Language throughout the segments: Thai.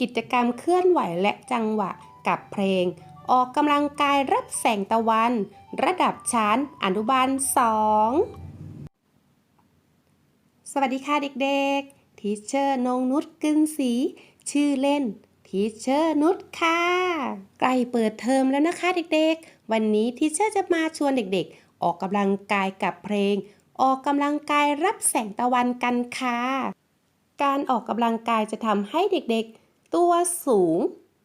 กิจกรรมเคลื่อนไหวและจังหวะกับเพลง ออกกำลังกายรับแสงตะวัน ระดับชั้นอนุบาล 2 สวัสดีค่ะเด็กๆ ทีเชอร์นงนุชกึนสี ชื่อเล่นทีเชอร์นุชค่ะใกล้เปิดเทอมแล้วนะคะเด็กๆ วันนี้ทีเชอร์จะมาชวนเด็กๆ ออกกำลังกายกับเพลง ออกกำลังกายรับแสงตะวันกันค่ะ การออกกำลังกายจะทำให้เด็กๆ ตัวสูง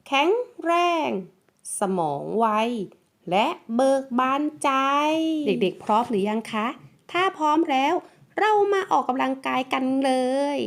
แข็งแรง สมองไว และเบิกบานใจ เด็กๆ พร้อมหรือยังคะ ถ้าพร้อมแล้ว เรามาออกกำลังกายกันเลย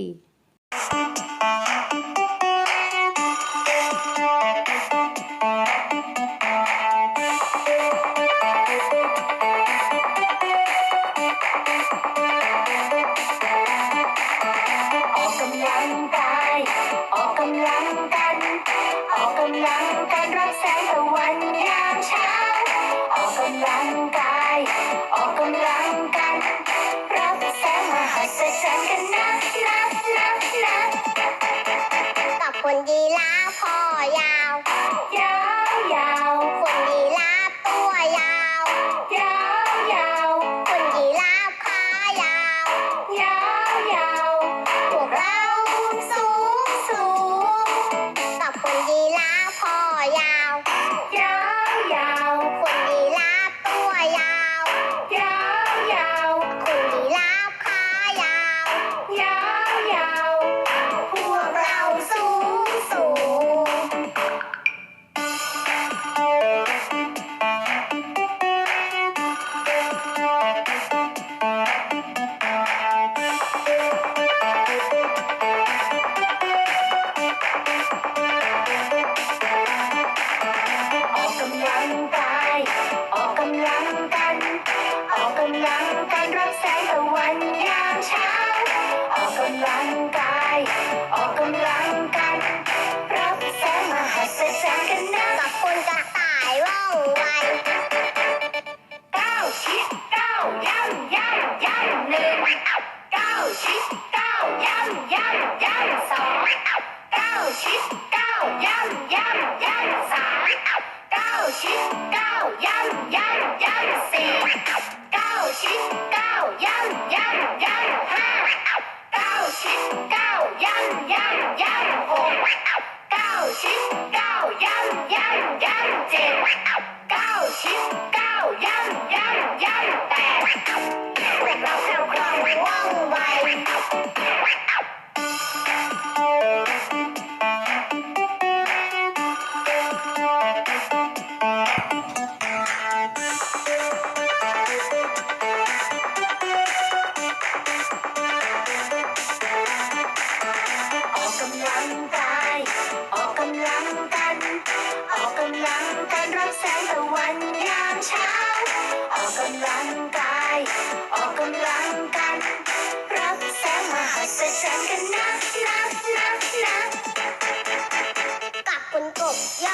いや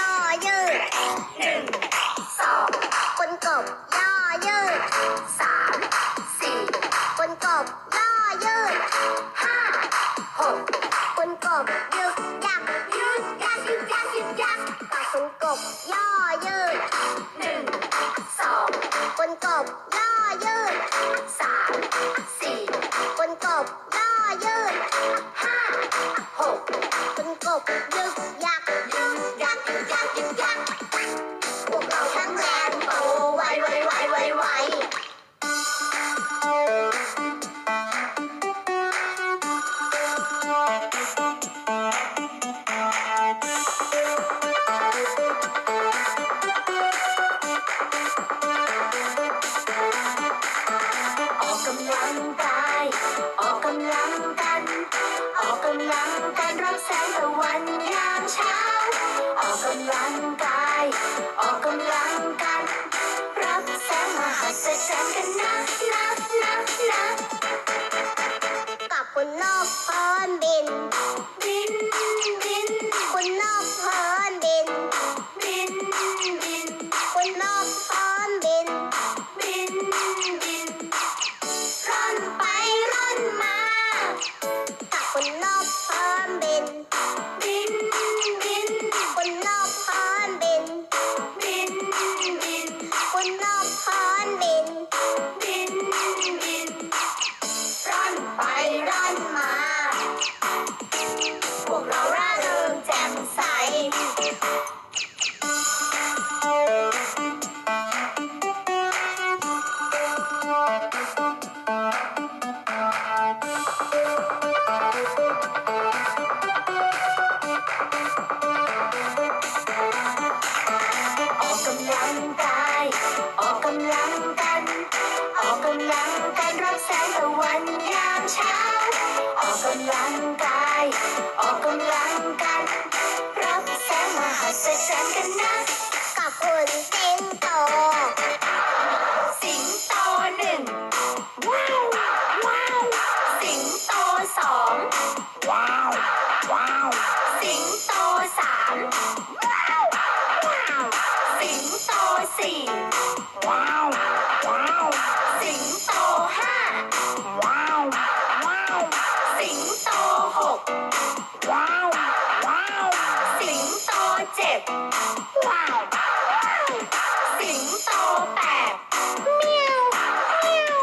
พร้อมบิน บินบินคนนอกพร้อม ช้า ออกกำลังกาย ออกกำลังกัน รับแสงมหัศจรรย์กันนะ สิงโตแปดเมียวเมียว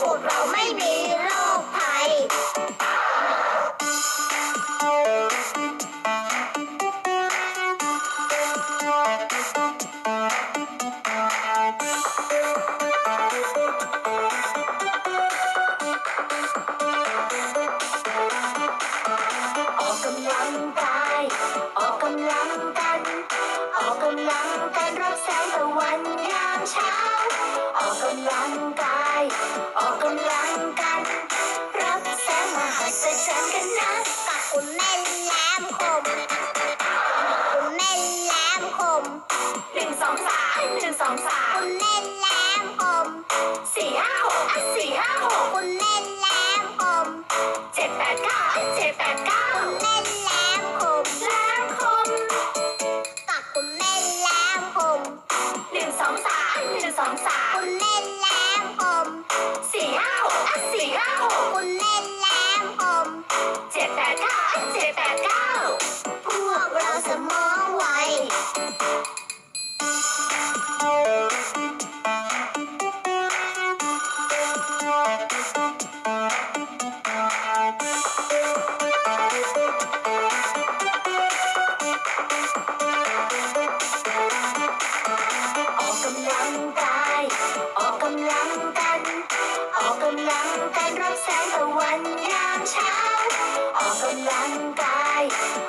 พวกเราไม่มีโรคภัย ออกกำลังกาย ออกกำลัง กำลังกันรับแสงตะวันยามเช้า ออกกำลังกาย ออกกำลังกัน รับแสงมหัศจรรย์กันนะกับคุณแม่แหลมคมคุณแม่แหลมคมหนึ่งสองสามหนึ่งสองสามคุณแม่แหลมคมสี่ห้าหกอะสี่ห้าหกคุณแม่แหลมคมเจ็ดแปดเก้าเจ็ดแปด ออกกำลังกาย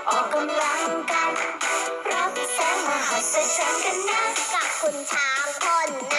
ออกกำลังกัน รับแสงมหัศจรรย์กันนะกับคุณช้างพ่นนะ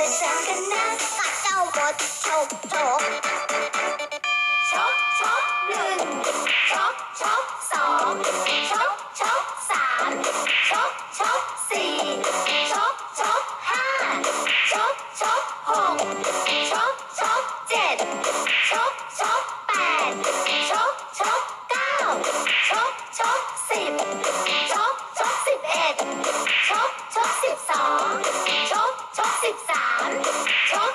เสริมกันนะกัดเจ้าบดชกชกชกชกหนึ่งช็อปช็อปสองช็อปช็อปสามช็อปช็อปสี่ช็อปช็อปห้าช็อปช็อปหกช็อปช็อปเจ็ดช็อปช็อปแปดช็อปช็อปเก้าช็อปช็อปสิบ 13ชก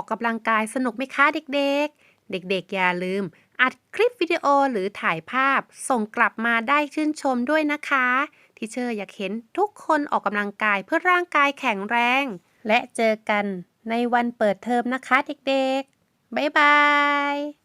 ออกกำลังกายสนุกไหมคะเด็กๆ เด็กๆ อย่าลืม อัดคลิปวิดีโอหรือถ่ายภาพ ส่งกลับมาได้ชื่นชมด้วยนะคะที่เชอร์อยากเห็นทุกคนออกกำลังกายเพื่อร่างกายแข็งแรง และเจอกันในวันเปิดเทอมนะคะเด็กๆ บ๊ายบาย